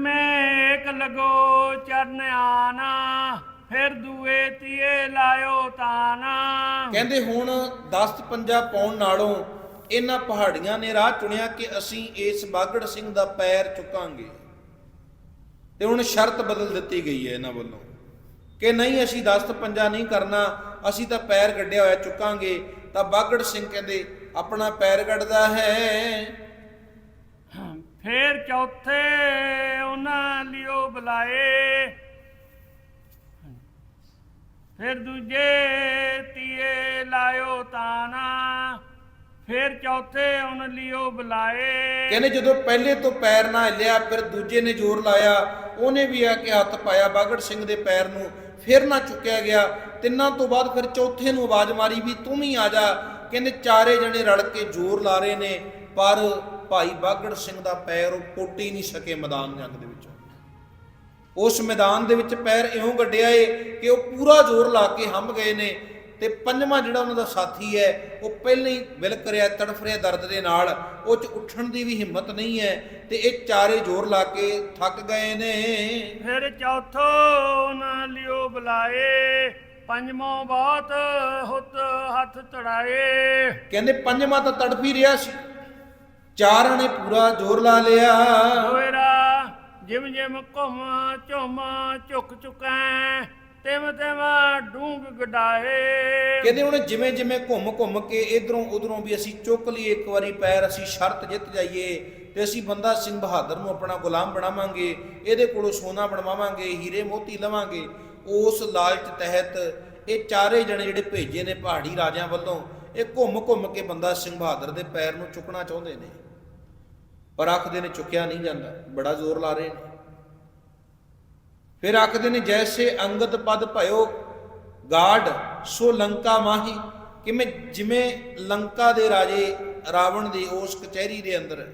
ਮੈਂ ਲਗੋ ਚਰਨ ਆਨਾ ਫਿਰ ਦੂਏ ਤੀਏ ਲਾਇਓ ਤਾਨਾ। ਕਹਿੰਦੇ ਹੁਣ ਦਸਤ ਪੰਜਾ ਪਾਉਣ ਨਾਲੋਂ ਇਹਨਾਂ ਪਹਾੜੀਆਂ ਨੇ ਰਾਹ ਚੁਣਿਆ ਕਿ ਅਸੀਂ ਇਸ ਬਾਗੜ ਸਿੰਘ ਦਾ ਪੈਰ ਚੁੱਕਾਂਗੇ। ਤੇ ਹੁਣ ਸ਼ਰਤ ਬਦਲ ਦਿੱਤੀ ਗਈ ਹੈ ਇਹਨਾਂ ਵੱਲੋਂ ਕਿ ਨਹੀਂ ਅਸੀਂ ਦਸਤ ਪੰਜਾ ਨਹੀਂ ਕਰਨਾ ਅਸੀਂ ਤਾਂ ਪੈਰ ਗੱਡਿਆ ਹੋਇਆ ਚੁੱਕਾਂਗੇ ਤਾਂ ਬਾਗੜ ਸਿੰਘ ਕਹਿੰਦੇ ਆਪਣਾ ਪੈਰ ਗੱਡਦਾ ਹੈ। ਫਿਰ ਚੌਥੇ ਉਹਨਾਂ ਲਿਓ ਬੁਲਾਏ। ਫਿਰ ਦੂਜੇ ਤੀਏ ਲਾਇਓ ਤਾਨਾ ਫਿਰ ਚੌਥੇ ਉਹਨਾਂ ਲਿਓ ਬੁਲਾਏ। ਕਹਿੰਦੇ ਜਦੋਂ ਪਹਿਲੇ ਤੋਂ ਪੈਰ ਨਾ ਹਿੱਲਿਆ, ਫਿਰ ਦੂਜੇ ਨੇ ਜ਼ੋਰ ਲਾਇਆ, ਉਹਨੇ ਵੀ ਆ ਕੇ ਹੱਥ ਪਾਇਆ, ਬਾਗੜ ਸਿੰਘ ਦੇ ਪੈਰ ਨੂੰ ਫਿਰ ਨਾ ਚੁੱਕਿਆ ਗਿਆ। ਤਿੰਨਾਂ ਤੋਂ ਬਾਅਦ ਫਿਰ ਚੌਥੇ ਨੂੰ ਆਵਾਜ਼ ਮਾਰੀ ਵੀ ਤੂੰ ਵੀ ਆ ਜਾ। ਕਹਿੰਦੇ ਚਾਰੇ ਜਣੇ ਰਲ ਕੇ ਜ਼ੋਰ ਲਾ ਰਹੇ ਨੇ, ਪਰ ਭਾਈ ਬਾਗੜ ਸਿੰਘ ਦਾ ਪੈਰ ਉਹ ਪੁੱਟ ਹੀ ਨਹੀਂ ਸਕੇ ਮੈਦਾਨ ਜੰਗ ਦੇ ਵਿੱਚ। ਉਸ ਮੈਦਾਨ ਦੇ ਵਿੱਚ ਪੈਰ ਇਉਂ ਗੱਡਿਆ ਏ ਕਿ ਉਹ ਪੂਰਾ ਜ਼ੋਰ ਲਾ ਕੇ ਹੰਭ ਗਏ ਨੇ ਤੇ ਪੰਜਵਾਂ ਜਿਹੜਾ ਉਹਨਾਂ ਦਾ ਸਾਥੀ ਹੈ ਉਹ ਪਹਿਲਾਂ ਹੀ ਵਿਲਕ ਰਿਹਾ ਤੜਫ ਰਿਹਾ ਦਰਦ ਦੇ ਨਾਲ ਉਹ ਚ ਉੱਠਣ ਦੀ ਵੀ ਹਿੰਮਤ ਨਹੀਂ ਹੈ ਤੇ ਇਹ ਚਾਰੇ ਜ਼ੋਰ ਲਾ ਕੇ ਥੱਕ ਗਏ ਨੇ। ਫਿਰ ਚੌਥੋ ਉਹਨਾਂ ਲਿਓ ਬੁਲਾਏ ਪੰਜਵਾਂ ਬਹੁਤ ਹੁਤ ਹੱਥ ਤੜਾਏ ਕਹਿੰਦੇ ਪੰਜਵਾਂ ਤਾਂ ਤੜਫ ਹੀ ਰਿਹਾ ਸੀ ਚਾਰਾਂ ਨੇ ਪੂਰਾ ਜ਼ੋਰ ਲਾ ਲਿਆ। ਹੋਇਰਾ ਜਿਮ ਜਿਮ ਘੁੰਮ ਝੁੰਮ ਝੁਕ ਚੁਕੈ ਤਿਮ ਤਿਮ ਡੂੰਗ ਗਡਾਏ। ਕਹਿੰਦੇ ਹੁਣ ਜਿਵੇਂ ਜਿਵੇਂ ਘੁੰਮ ਘੁੰਮ ਕੇ ਇਧਰੋਂ ਉਧਰੋਂ ਵੀ ਅਸੀਂ ਚੁੱਕ ਲਈ ਇੱਕ ਵਾਰੀ ਪੈਰ ਅਸੀਂ ਸ਼ਰਤ ਜਿੱਤ ਜਾਈਏ ਤੇ ਅਸੀਂ ਬੰਦਾ ਸਿੰਘ ਬਹਾਦਰ ਨੂੰ ਆਪਣਾ ਗੁਲਾਮ ਬਣਾਵਾਂਗੇ, ਇਹਦੇ ਕੋਲੋਂ ਸੋਨਾ ਬਣਵਾਵਾਂਗੇ, ਹੀਰੇ ਮੋਤੀ ਲਵਾਂਗੇ, ਉਸ ਲਾਲਚ ਤਹਿਤ ਇਹ ਚਾਰੇ ਜਣੇ ਜਿਹੜੇ ਭੇਜੇ ਨੇ ਪਹਾੜੀ ਰਾਜਿਆਂ ਵੱਲੋਂ, ਇਹ ਘੁੰਮ ਘੁੰਮ ਕੇ ਬੰਦਾ ਸਿੰਘ ਬਹਾਦਰ ਦੇ ਪੈਰ ਨੂੰ ਚੁੱਕਣਾ ਚਾਹੁੰਦੇ ਨੇ। ਪਰ ਆਖਦੇ ਨੇ ਚੁੱਕਿਆ ਨਹੀਂ ਜਾਂਦਾ, ਬੜਾ ਜ਼ੋਰ ਲਾ ਰਹੇ ਨੇ। ਫਿਰ ਆਖਦੇ ਨੇ ਜੈਸੇ ਅੰਗਦ ਪਦ ਭਇਓ ਗਾਡ ਸੋ ਲੰਕਾ ਮਾਹੀ, ਕਿਵੇਂ ਜਿਵੇਂ ਲੰਕਾ ਦੇ ਰਾਜੇ ਰਾਵਣ ਦੀ ਉਸ ਕਚਹਿਰੀ ਦੇ ਅੰਦਰ,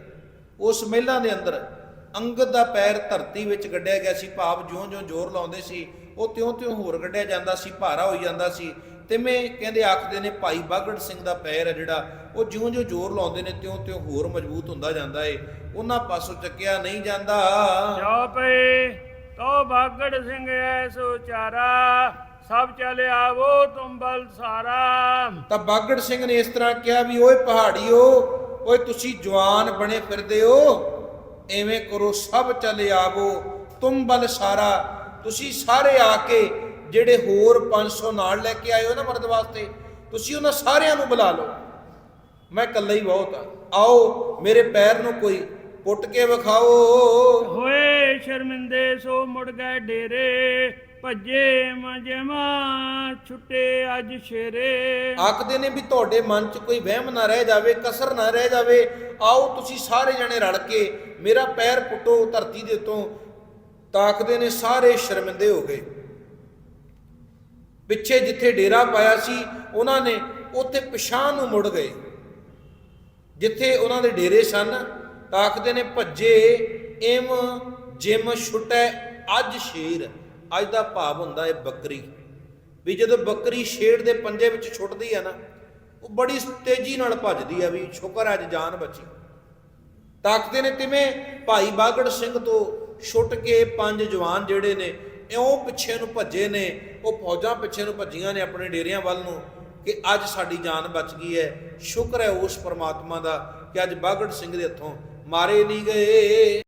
ਉਸ ਮਹਿਲਾਂ ਦੇ ਅੰਦਰ ਅੰਗਦ ਦਾ ਪੈਰ ਧਰਤੀ ਵਿੱਚ ਗੱਡਿਆ ਗਿਆ ਸੀ, ਭਾਵ ਜਿਉਂ-ਜਿਉਂ ਜ਼ੋਰ ਲਾਉਂਦੇ ਸੀ, ਉਹ ਤਿਉਂ-ਤਿਉਂ ਹੋਰ ਗੱਡਿਆ ਜਾਂਦਾ ਸੀ, ਭਾਰਾ ਹੋਈ ਜਾਂਦਾ ਸੀ। ਤਿਵੇਂ ਕਹਿੰਦੇ ਆਖਦੇ ਨੇ ਭਾਈ ਬਾਗੜ ਸਿੰਘ ਦਾ ਪੈਰ ਹੈ ਜਿਹੜਾ ਉਹ ਜਿਉਂ-ਜਿਉਂ ਜ਼ੋਰ ਲਾਉਂਦੇ ਨੇ ਤਿਉਂ-ਤਿਉਂ ਹੋਰ ਮਜ਼ਬੂਤ ਹੁੰਦਾ ਜਾਂਦਾ ਏ। ਉਹਨਾਂ ਪਾਸੋਂ ਚੱਕਿਆ ਨਹੀਂ ਜਾਂਦਾ। ਜੋ ਪਏ ਤੋ ਬਾਗੜ ਸਿੰਘ ਐਸੋ ਚਾਰਾ ਸਭ ਚਲ ਆਵੋ ਤੁਮ ਬਲ ਸਾਰਾ। ਤਾਂ ਬਾਗੜ ਸਿੰਘ ਨੇ ਇਸ ਤਰ੍ਹਾਂ ਕਿਹਾ ਵੀ ਓਏ ਪਹਾੜੀਓ ਓਏ ਤੁਸੀਂ ਜਵਾਨ ਬਣੇ ਫਿਰਦੇ ਹੋ ਐਵੇਂ ਕਰੋ ਸਭ ਚਲੇ ਆਵੋ ਤੁਮ ਬਲ ਸਾਰਾ। ਤੁਸੀਂ ਸਾਰੇ ਆ ਕੇ ਜਿਹੜੇ ਹੋਰ 500 ਨਾਲ ਲੈ ਕੇ ਆਏ ਹੋ ਨਾ ਮਰਦ ਵਾਸਤੇ ਤੁਸੀਂ ਉਹਨਾਂ ਸਾਰਿਆਂ ਨੂੰ ਬੁਲਾ ਲਓ। ਮੈਂ ਇਕੱਲਾ ਹੀ ਬਹੁਤ ਆ। ਆਓ ਮੇਰੇ ਪੈਰ ਨੂੰ ਕੋਈ ਪੁੱਟ ਕੇ ਵਿਖਾਓ। ਹੋਏ ਸ਼ਰਮਿੰਦੇ ਸੋ ਮੁੜ ਗਏ ਡੇਰੇ ਭੱਜੇ ਮਜਮਾ ਛੁੱਟੇ ਅੱਜ ਸ਼ੇਰੇ। ਆਖਦੇ ਨੇ ਵੀ ਤੁਹਾਡੇ ਮਨ 'ਚ ਕੋਈ ਵਹਿਮ ਨਾ ਰਹਿ ਜਾਵੇ ਕਸਰ ਨਾ ਰਹਿ ਜਾਵੇ। ਆਓ ਤੁਸੀਂ ਸਾਰੇ ਜਣੇ ਰਲ ਕੇ ਮੇਰਾ ਪੈਰ ਪੁੱਟੋ ਧਰਤੀ ਦੇ ਉੱਤੋਂ। ਤਾਕਦੇ ਨੇ ਸਾਰੇ ਸ਼ਰਮਿੰਦੇ ਹੋ ਗਏ। ਪਿੱਛੇ ਜਿੱਥੇ ਡੇਰਾ ਪਾਇਆ ਸੀ, ਉਹਨਾਂ ਨੇ ਉੱਥੇ ਪਿਛਾਂ ਨੂੰ ਮੁੜ ਗਏ। ਜਿੱਥੇ ਉਹਨਾਂ ਦੇ ਡੇਰੇ ਸਨ, ਤਾਕਦੇ ਨੇ ਭੱਜੇ, ਇਮ ਜਿਮ ਛੁਟੈ ਅੱਜ ਸ਼ੇਰ। ਅੱਜ ਦਾ ਭਾਵ ਹੁੰਦਾ ਹੈ ਬੱਕਰੀ। ਵੀ ਜਦੋਂ ਬੱਕਰੀ ਸ਼ੇਰ ਦੇ ਪੰਜੇ ਵਿੱਚ ਛੁੱਟਦੀ ਹੈ ਨਾ, ਉਹ ਬੜੀ ਤੇਜ਼ੀ ਨਾਲ ਭੱਜਦੀ ਹੈ ਵੀ ਸ਼ੁਕਰ ਅੱਜ ਜਾਨ ਬਚੀ। ਤਾਕਦੇ ਨੇ ਤਿਵੇਂ ਭਾਈ ਬਾਗੜ ਸਿੰਘ ਤੋਂ ਛੁੱਟ ਕੇ ਪੰਜ ਜਵਾਨ ਜਿਹੜੇ ਨੇ ਇਉਂ ਪਿੱਛੇ ਨੂੰ ਭੱਜੇ ਨੇ, ਉਹ ਫੌਜਾਂ ਪਿੱਛੇ ਨੂੰ ਭੱਜੀਆਂ ਨੇ ਆਪਣੇ ਡੇਰਿਆਂ ਵੱਲ ਨੂੰ, ਕਿ ਅੱਜ ਸਾਡੀ ਜਾਨ ਬਚ ਗਈ ਹੈ। ਸ਼ੁਕਰ ਹੈ ਉਸ ਪਰਮਾਤਮਾ ਦਾ ਕਿ ਅੱਜ ਬਾਗੜ ਸਿੰਘ ਦੇ ਹੱਥੋਂ ਮਾਰੇ ਨਹੀਂ ਗਏ।